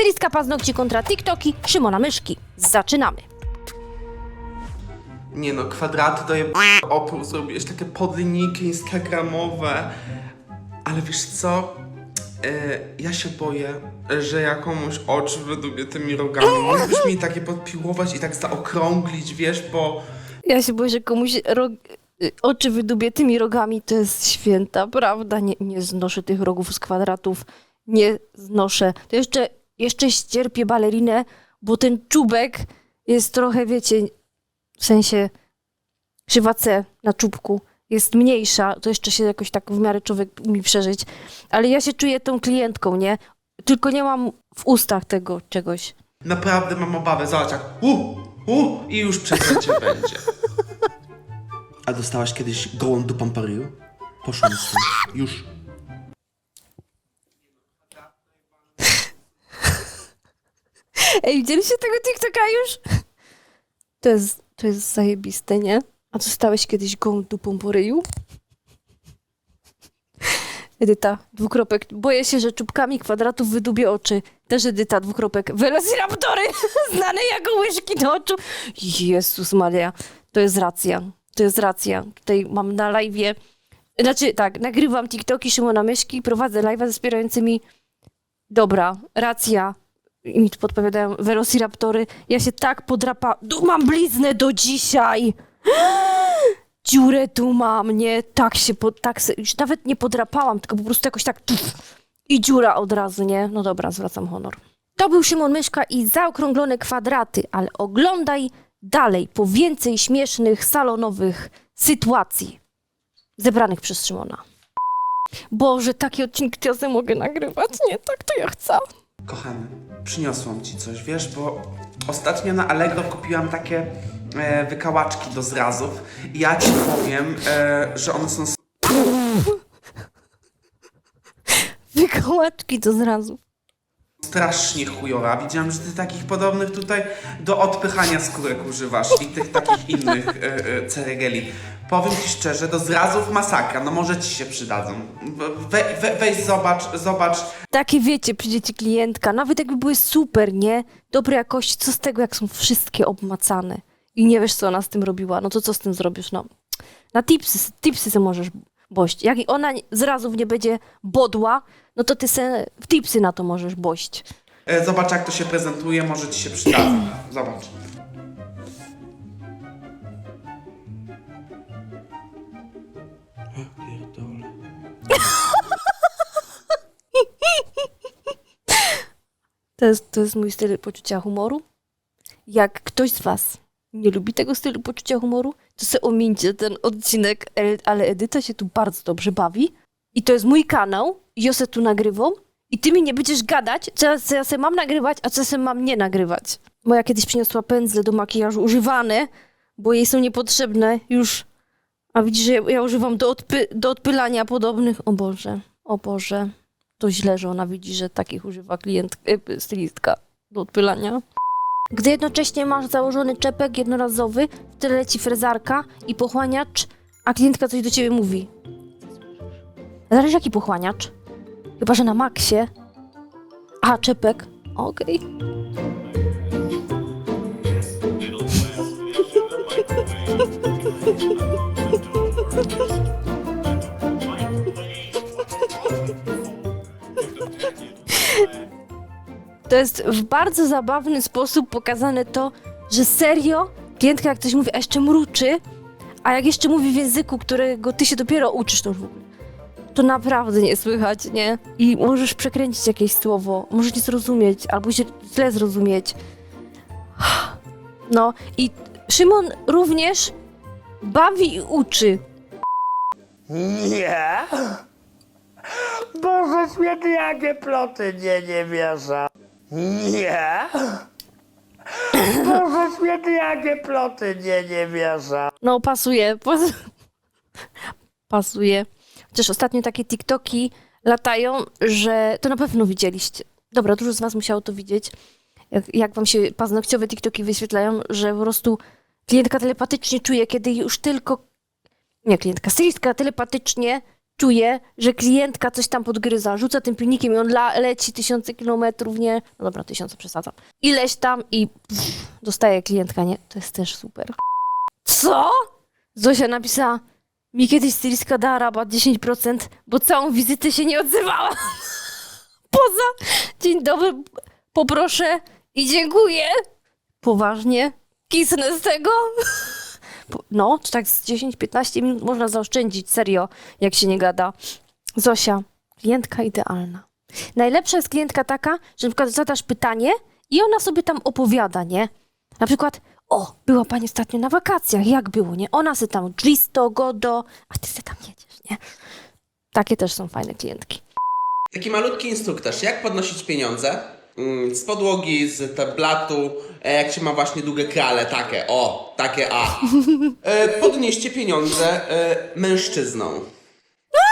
Stylistka paznokci kontra TikToki Szymona Myszki. Zaczynamy. Nie no, kwadraty to je opór, zrobiłeś takie podliniki instagramowe. Ale wiesz co? E, ja się boję, że ja komuś oczy wydubię tymi rogami. Mógłbyś mi takie podpiłować i tak zaokrąglić, wiesz, bo... Ja się boję, że komuś rog... oczy wydubie tymi rogami. To jest święta prawda. Nie, nie znoszę tych rogów z kwadratów. Nie znoszę. To jeszcze, jeszcze ścierpię balerinę, bo ten czubek jest trochę, wiecie, w sensie krzywa C na czubku jest mniejsza, to jeszcze się jakoś tak w miarę człowiek umie przeżyć. Ale ja się czuję tą klientką, nie? Tylko nie mam w ustach tego czegoś. Naprawdę mam obawę, zobacz jak u, u i już przececie będzie. A dostałaś kiedyś gołą dupą po ryju? Poszłam z tym. Już. Ej, widzieliście tego TikToka już? To jest, to jest zajebiste, nie? A co stałeś kiedyś gołą dupą po ryju? Edyta, dwukropek. Boję się, że czubkami kwadratów wydubię oczy. Też Edyta, dwukropek. Velociraptory! Znane jako łyżki do oczu. Jezus Maria, to jest racja. To jest racja. Tutaj mam na live'ie... Znaczy, tak, nagrywam TikToki Szymona Myszki, prowadzę live'a ze wspierającymi Dobra, racja. I mi tu podpowiadają Velociraptory. Ja się tak podrapa... Du, mam bliznę do dzisiaj! Dziurę tu mam, nie? Tak się, po, tak se, już nawet nie podrapałam, tylko po prostu jakoś tak... I dziura od razu, nie? No dobra, zwracam honor. To był Szymon Myszka i zaokrąglone kwadraty, ale oglądaj dalej po więcej śmiesznych, salonowych sytuacji zebranych przez Szymona. Boże, takie odcinki to ja mogę nagrywać? Nie, tak to ja chcę. Kochany, przyniosłam ci coś, wiesz, bo ostatnio na Allegro kupiłam takie e, wykałaczki do zrazów i ja ci powiem, e, że one są Wykołaczki to zrazu. Strasznie chujowe. A Widziałam, że ty takich podobnych tutaj do odpychania skórek używasz i tych takich innych e, e, ceregeli. Powiem ci szczerze, do zrazów masakra, no może ci się przydadzą. We, we, weź zobacz, zobacz, Takie wiecie, przyjdzie ci klientka, nawet jakby były super, nie? Dobrej jakości, co z tego, jak są wszystkie obmacane i nie wiesz, co ona z tym robiła, no to co z tym zrobisz, no? Na tipsy, tipsy możesz bość. Jak ona zrazów nie będzie bodła, no to ty se w tipsy na to możesz bość. E, Zobacz, jak to się prezentuje, może ci się przydadzą. Zobacz. To jest, to jest mój styl poczucia humoru. Jak ktoś z was nie lubi tego stylu poczucia humoru, to sobie omińcie ten odcinek, e- ale Edyta się tu bardzo dobrze bawi. I to jest mój kanał, ja se tu nagrywam. I ty mi nie będziesz gadać, co ja, co ja sobie mam nagrywać, a co ja mam nie nagrywać. Moja kiedyś przyniosła pędzle do makijażu używane, bo jej są niepotrzebne już. A widzisz, że ja, używam do, odpy, do odpylania podobnych. O Boże, o Boże. To źle, że ona widzi, że takich używa klient, e, stylistka do odpylania. Gdy jednocześnie masz założony czepek jednorazowy, w tyle leci frezarka i pochłaniacz, a klientka coś do ciebie mówi. Zależy jaki pochłaniacz. Chyba, że na maksie. A, czepek. Okej. To jest w bardzo zabawny sposób pokazane to, że serio klientka jak coś mówi, a jeszcze mruczy, a jak jeszcze mówi w języku, którego ty się dopiero uczysz, to już w ogóle. To naprawdę nie słychać, nie? I możesz przekręcić jakieś słowo, możesz nie zrozumieć, albo się źle zrozumieć. No i Szymon również bawi i uczy. Nie. Boże święty, jakie ploty nie, nie wierzę. Nie. Boże święty, jakie ploty nie, nie wierzę. No, pasuje. Pas... pasuje. Chociaż ostatnio takie TikToki latają, że to na pewno widzieliście. Dobra, dużo z was musiało to widzieć. Jak, jak wam się paznokciowe TikToki wyświetlają, że po prostu klientka telepatycznie czuje, kiedy już tylko... Nie klientka, stylistka telepatycznie czuje, że klientka coś tam podgryza, rzuca tym pilnikiem i on la, leci tysiące kilometrów, nie? No dobra, tysiące przesadzam. Ileś tam i pff, dostaje klientka, nie? To jest też super. Co? Zosia napisała, mi kiedyś stylistka dała rabat 10%, bo całą wizytę się nie odzywała. Poza, dzień dobry, poproszę i dziękuję. Poważnie? Kisnę z tego? No, czy tak z 10-15 minut można zaoszczędzić, serio, jak się nie gada. Zosia, klientka idealna. Najlepsza jest klientka taka, że na przykład zadasz pytanie i ona sobie tam opowiada, nie? Na przykład, o, była pani ostatnio na wakacjach, jak było, nie? Ona se tam Dristo, Godo, a ty se tam jedziesz, nie? Takie też są fajne klientki. Taki malutki instruktaż, jak podnosić pieniądze mm, z podłogi, z tablatu, e, jak się ma właśnie długie krale, takie, o, takie A. E, Podnieście pieniądze e, mężczyzną.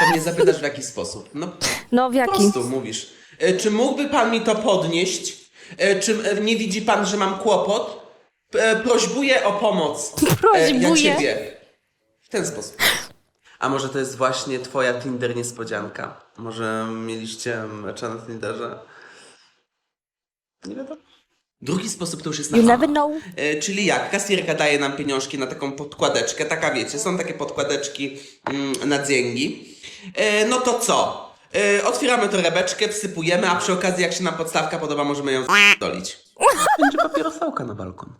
Pewnie zapytasz w jaki sposób. No No, w po jaki? prostu mówisz. E, Czy mógłby pan mi to podnieść? E, Czy e, nie widzi pan, że mam kłopot? E, Prośbuję o pomoc. E, Ja Prośbuję. ciebie. W ten sposób. A może to jest właśnie twoja Tinder niespodzianka? Może mieliście mecza na Tinderze? Nie wiadomo. Drugi sposób to już jest na You never know. E, czyli jak? Kasjerka daje nam pieniążki na taką podkładeczkę, taka wiecie, są takie podkładeczki mm, na dzięgi. E, no to co? E, otwieramy torebeczkę, wsypujemy, a przy okazji jak się nam podstawka podoba, możemy ją dolić. Będzie papierosałka na balkon.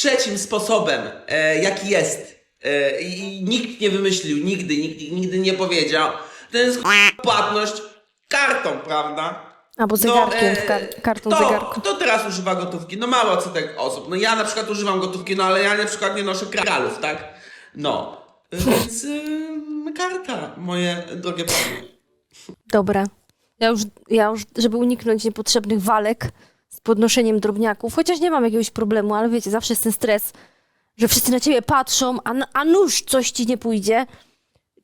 Trzecim sposobem, e, jaki jest e, i nikt nie wymyślił, nigdy, nikt nigdy nie powiedział, to jest płatność kartą, prawda? Albo zegarkiem, e, w kar- kartą kto, zegarku. Kto teraz używa gotówki? No mało co tak osób. No ja na przykład używam gotówki, no ale ja na przykład nie noszę kralów, tak? No. Więc ym, karta, moje drogie panie. Dobra. Ja już, ja już, żeby uniknąć niepotrzebnych walek z podnoszeniem drobniaków, chociaż nie mam jakiegoś problemu, ale wiecie, zawsze jest ten stres, że wszyscy na ciebie patrzą, a, a nóż coś ci nie pójdzie,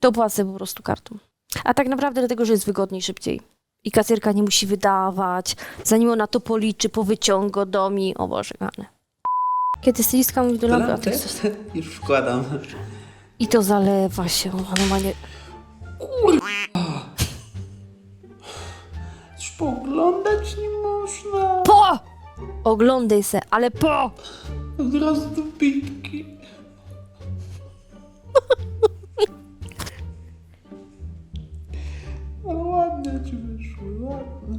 to płacę po prostu kartą. A tak naprawdę dlatego, że jest wygodniej, szybciej. I kasjerka nie musi wydawać, zanim ona to policzy, powyciąga do mi. O Boże, gane. Kiedy stylistka mówi do lampy, a. Już wkładam. I to zalewa się, normalnie... Już pooglądać nie można. Oglądaj se, ale po! Od razu do bitki. Ale ładne ci wyszły, ładne.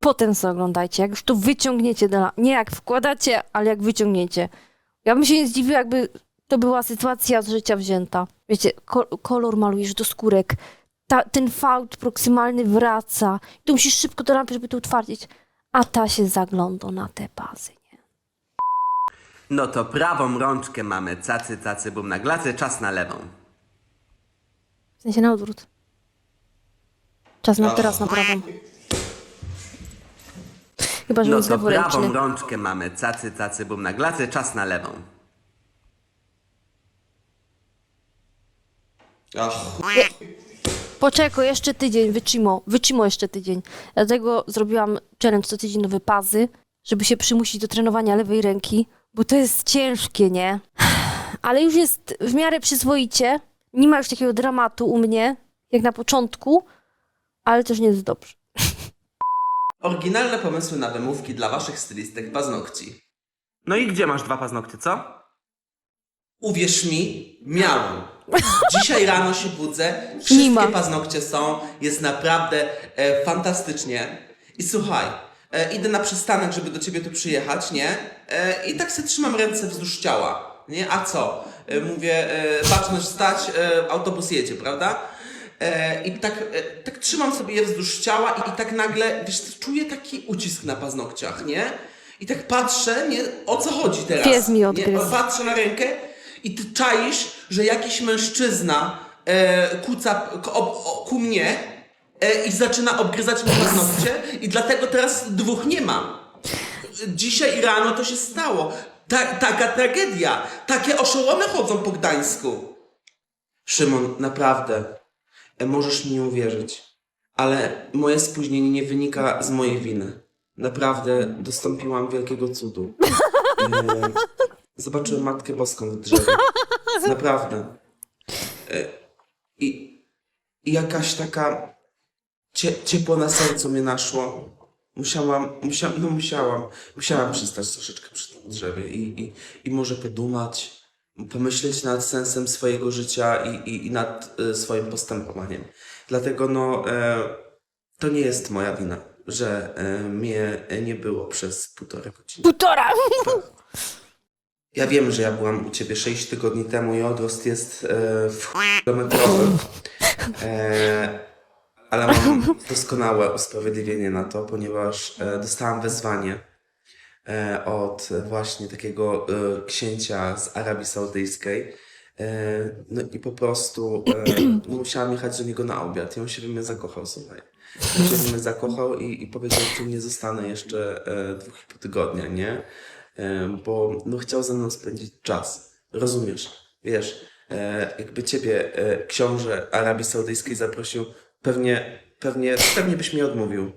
Potem sobie oglądajcie, jak już to wyciągniecie, do nie jak wkładacie, ale jak wyciągniecie. Ja bym się nie zdziwiła, jakby to była sytuacja z życia wzięta. Wiecie, ko- kolor malujesz do skórek, ta, ten fałd proksymalny wraca. Tu musisz szybko do lampy, żeby to utwardzić. A ta się zagląda na te bazy, nie? No to prawą rączkę mamy, cacy, cacy, bum na glacy, czas na lewą. W sensie na odwrót. Czas na teraz na prawą. Chyba, że No to prawą rączkę mamy, cacy, cacy, bum na glacy, czas na lewą. Poczekaj, jeszcze tydzień, wytrzymo, wytrzymo jeszcze tydzień. Dlatego zrobiłam challenge co tydzień nowe pazy, żeby się przymusić do trenowania lewej ręki, bo to jest ciężkie, nie? Ale już jest w miarę przyzwoicie. Nie ma już takiego dramatu u mnie, jak na początku, ale też nie jest dobrze. Oryginalne pomysły na wymówki dla waszych stylistek paznokci. No i gdzie masz dwa paznokcie, co? Uwierz mi, miałem. Dzisiaj rano się budzę, Nie wszystkie ma. paznokcie są, jest naprawdę e, fantastycznie. I słuchaj, e, idę na przystanek, żeby do ciebie tu przyjechać, nie? E, I tak sobie trzymam ręce wzdłuż ciała, nie? A co? E, mówię, e, baczność stać, e, autobus jedzie, prawda? E, I tak, e, tak trzymam sobie je wzdłuż ciała i, i tak nagle, wiesz, czuję taki ucisk na paznokciach, nie? I tak patrzę, nie? O co chodzi teraz? Pies mi nie? odgryzł. Patrzę na rękę i ty czaisz, że jakiś mężczyzna e, kuca k- o, o, ku mnie e, i zaczyna obgryzać mi paznokcie i dlatego teraz dwóch nie mam. Dzisiaj rano to się stało. Ta, taka tragedia. Takie oszołomy chodzą po Gdańsku. Szymon, naprawdę, e, możesz mi nie uwierzyć, ale moje spóźnienie nie wynika z mojej winy. Naprawdę dostąpiłam wielkiego cudu. E, zobaczyłem Matkę Boską w drzewie. Naprawdę. E, I jakaś taka cie, ciepło na sercu mnie naszło. Musiałam, musiałam, no musiałam, musiałam przystać troszeczkę przy tym drzewie i, i, i może podumać, pomyśleć nad sensem swojego życia i, i, i nad e, swoim postępowaniem. Dlatego no, e, to nie jest moja wina, że e, mnie nie było przez półtorej godziny. Półtora! Ja wiem, że ja byłam u ciebie 6 tygodni temu i odrost jest e, w kilometrowy. E, ale mam doskonałe usprawiedliwienie na to, ponieważ e, dostałam wezwanie e, od właśnie takiego e, księcia z Arabii Saudyjskiej. E, no i po prostu e, no musiałam jechać do niego na obiad i on się we mnie zakochał, słuchaj. On się we mnie zakochał i, i powiedział, że tu nie zostanę jeszcze e, dwóch i pół tygodnia, nie? Bo no, chciał ze mną spędzić czas. Rozumiesz? Wiesz, e, jakby ciebie e, książę Arabii Saudyjskiej zaprosił, pewnie, pewnie, pewnie byś mi odmówił.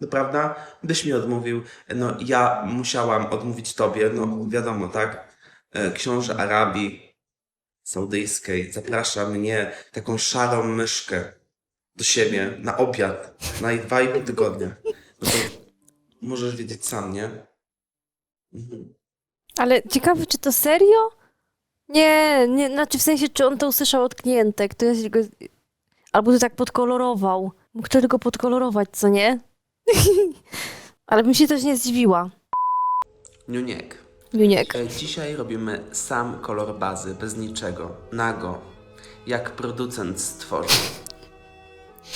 No prawda? Byś mi odmówił. No ja musiałam odmówić tobie, no wiadomo, tak? E, książę Arabii Saudyjskiej zaprasza mnie, taką szarą myszkę, do siebie na obiad na dwa i pół tygodnia. No to możesz wiedzieć sam, nie? Mhm. Ale ciekawe, czy to serio? Nie, nie, znaczy w sensie, czy on to usłyszał od klientek, to jest jego... Albo to tak podkolorował. Mógł to tylko podkolorować, co nie? Ale bym się też nie zdziwiła. Niuniek. Juniek. E, Dzisiaj robimy sam kolor bazy, bez niczego, nago, jak producent stworzył.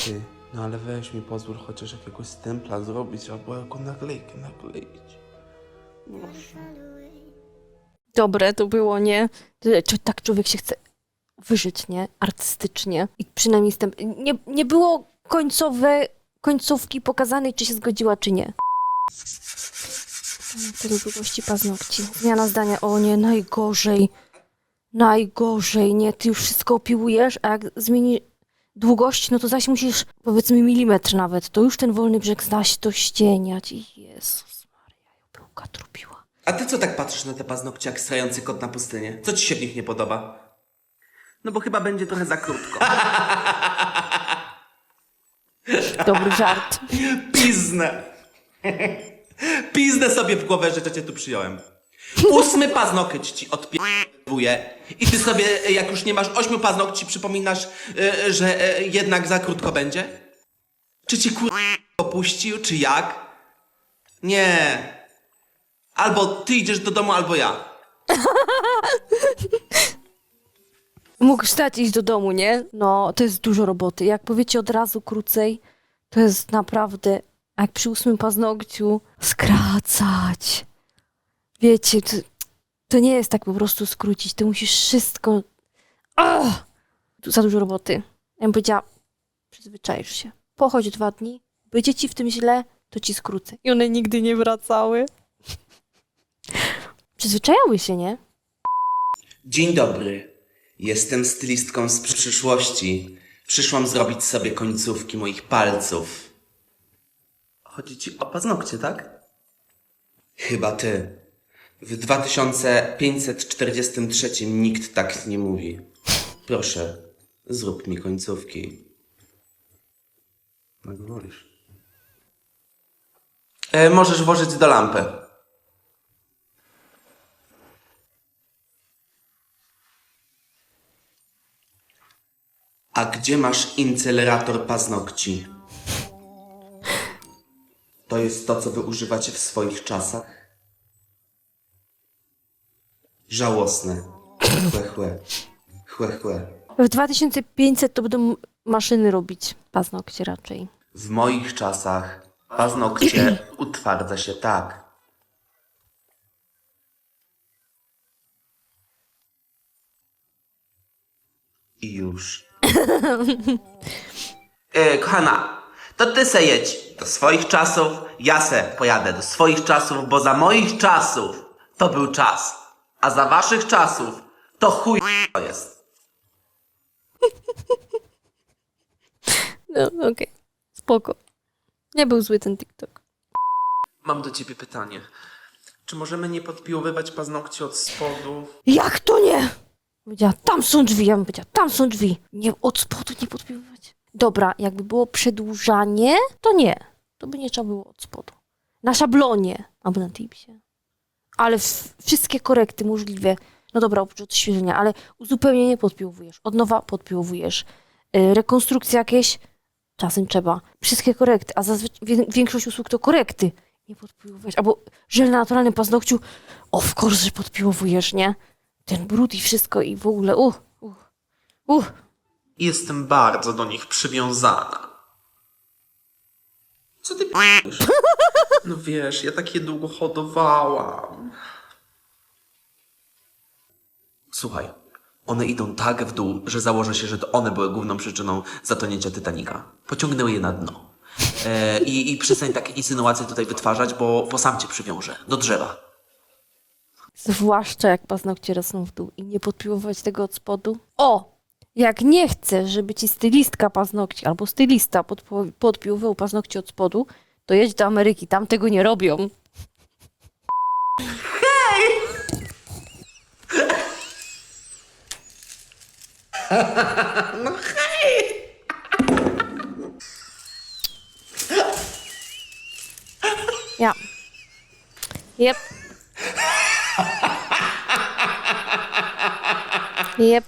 Ty, no ale weź mi pozwól chociaż jakiegoś stempla zrobić, albo jako naklejkę nakleić. Dobre to było, nie? Czy tak człowiek się chce wyżyć, nie? Artystycznie. I przynajmniej stęp... nie, nie było końcowe, końcówki pokazanej, czy się zgodziła, czy nie. Tyle długości paznokci. Zmiana zdania. O nie, najgorzej. Najgorzej, nie? Ty już wszystko opiłujesz, a jak zmieni długość, no to zaś musisz, powiedzmy, milimetr nawet. To już ten wolny brzeg zaś to ścieniać. I Jezus Trupiła. A ty co tak patrzysz na te paznokcie jak strający kot na pustynię? Co ci się w nich nie podoba? No bo chyba będzie trochę za krótko. Dobry żart. Piznę! Piznę sobie w głowę, że cię tu przyjąłem. Ósmy paznokieć ci odpierdowuje i ty sobie, jak już nie masz ośmiu paznokci, przypominasz, e, że e, jednak za krótko będzie? Czy ci kur... opuścił, czy jak? Nie. Albo ty idziesz do domu, albo ja. Mógł stać iść do domu, nie? No, to jest dużo roboty. Jak powiecie od razu krócej, to jest naprawdę, jak przy ósmym paznokciu, skracać. Wiecie, to, to nie jest tak po prostu skrócić. Ty musisz wszystko... Tu za dużo roboty. Ja bym powiedziała, przyzwyczaisz się. Pochodź dwa dni, będzie ci w tym źle, to ci skrócę. I one nigdy nie wracały. Przyzwyczajały się, nie? Dzień dobry. Jestem stylistką z przyszłości. Przyszłam zrobić sobie końcówki moich palców. Chodzi ci o paznokcie, tak? Chyba ty. W 2543 nikt tak nie mówi. Proszę, zrób mi końcówki. Jak wolisz. E, możesz włożyć do lampy. A gdzie masz incelerator paznokci? To jest to, co wy używacie w swoich czasach? Żałosne. Chłe, chłe. Chłe, chłe. W 2500 to będą maszyny robić paznokcie raczej. W moich czasach paznokcie utwardza się tak. I już. E, kochana, to ty se jedź do swoich czasów, ja se pojadę do swoich czasów, bo za moich czasów to był czas, a za waszych czasów to chuj to jest. No, okej. Spoko. Nie był zły ten TikTok. Mam do ciebie pytanie. Czy możemy nie podpiłowywać paznokci od spodu? Jak to nie? Powiedziała, tam są drzwi. Ja bym powiedziała, tam są drzwi. Nie, od spodu nie podpiływać. Dobra, jakby było przedłużanie, to nie. To by nie trzeba było od spodu. Na szablonie albo na tipsie. Ale wszystkie korekty możliwe. No dobra, oprócz odświeżenia, ale uzupełnienie podpiłowujesz, od nowa podpiłowujesz. Yy, rekonstrukcja jakieś, czasem trzeba. Wszystkie korekty, a zazwyczaj większość usług to korekty. Nie podpiłowujesz. Albo żel na naturalnym paznokciu, of course, że podpiłowujesz, nie? Ten brud i wszystko i w ogóle, uh, uh, uh. I Jestem bardzo do nich przywiązana. Co ty p***sz? No wiesz, ja takie długo hodowałam. Słuchaj, one idą tak w dół, że założę się, że to one były główną przyczyną zatonięcia Titanica. Pociągnęły je na dno. E, i, I przestań takie insynuacje tutaj wytwarzać, bo, bo sam cię przywiążę do drzewa. Zwłaszcza jak paznokcie rosną w dół i nie podpiłować tego od spodu. O! Jak nie chcesz, żeby ci stylistka paznokci albo stylista podpo- podpiłował paznokcie od spodu, to jedź do Ameryki, tam tego nie robią. Ja. Yep. Yep.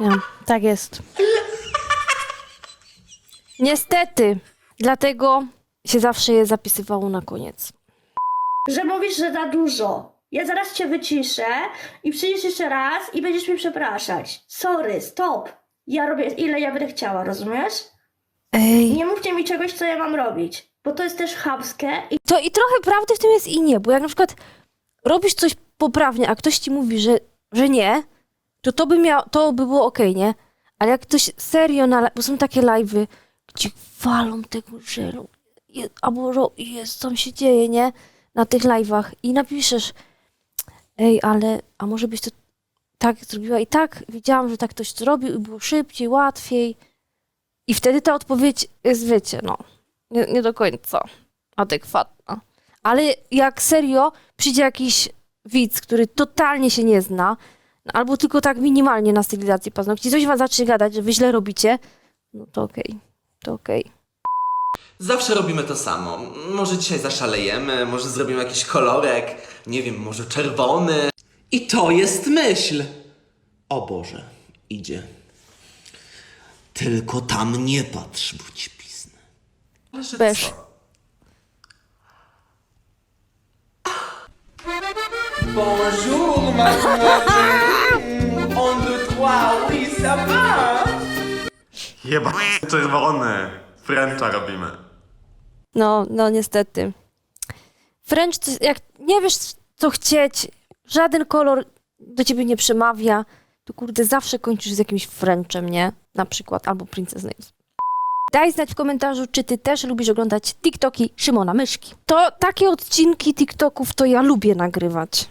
Ja, tak jest. Niestety, dlatego się zawsze je zapisywało na koniec. że mówisz, że za dużo. Ja zaraz cię wyciszę i przyjdziesz jeszcze raz i będziesz mi przepraszać. Sorry, stop. Ja robię ile ja będę chciała, rozumiesz? Ej. Nie mówcie mi czegoś, co ja mam robić, bo to jest też chamskie i To i trochę prawdy w tym jest i nie, bo jak na przykład robisz coś poprawnie, a ktoś ci mówi, że, że nie, to to by, miał, to by było okej, nie? Ale jak ktoś serio, na, bo są takie live'y, gdzie walą tego żelu, albo ro, jest, tam się dzieje, nie? Na tych live'ach i napiszesz, ej, ale, a może byś to tak zrobiła i tak, widziałam, że tak ktoś zrobił i było szybciej, łatwiej. I wtedy ta odpowiedź jest, wiecie, no, nie, nie do końca adekwatna. Ale jak serio przyjdzie jakiś widz, który totalnie się nie zna, no, albo tylko tak minimalnie na stylizacji paznokci, coś wam zacznie gadać, że wy źle robicie, no to okej, to okej. Zawsze robimy to samo. Może dzisiaj zaszalejemy, może zrobimy jakiś kolorek, nie wiem, może czerwony. I to jest myśl. O Boże, idzie. Tylko tam nie patrz, bo ci. Ale że Bez. co? Bonjour, mademoiselle. On deux, trois, oui, ça va. Jeba, czerwony. Frencha robimy. No, no niestety. French, to, jak nie wiesz, co chcieć, żaden kolor do ciebie nie przemawia, to kurde, zawsze kończysz z jakimś Frenchem, nie? Na przykład, albo Princess Nails. Daj znać w komentarzu, czy ty też lubisz oglądać TikToki Szymona Myszki. To takie odcinki TikToków to ja lubię nagrywać.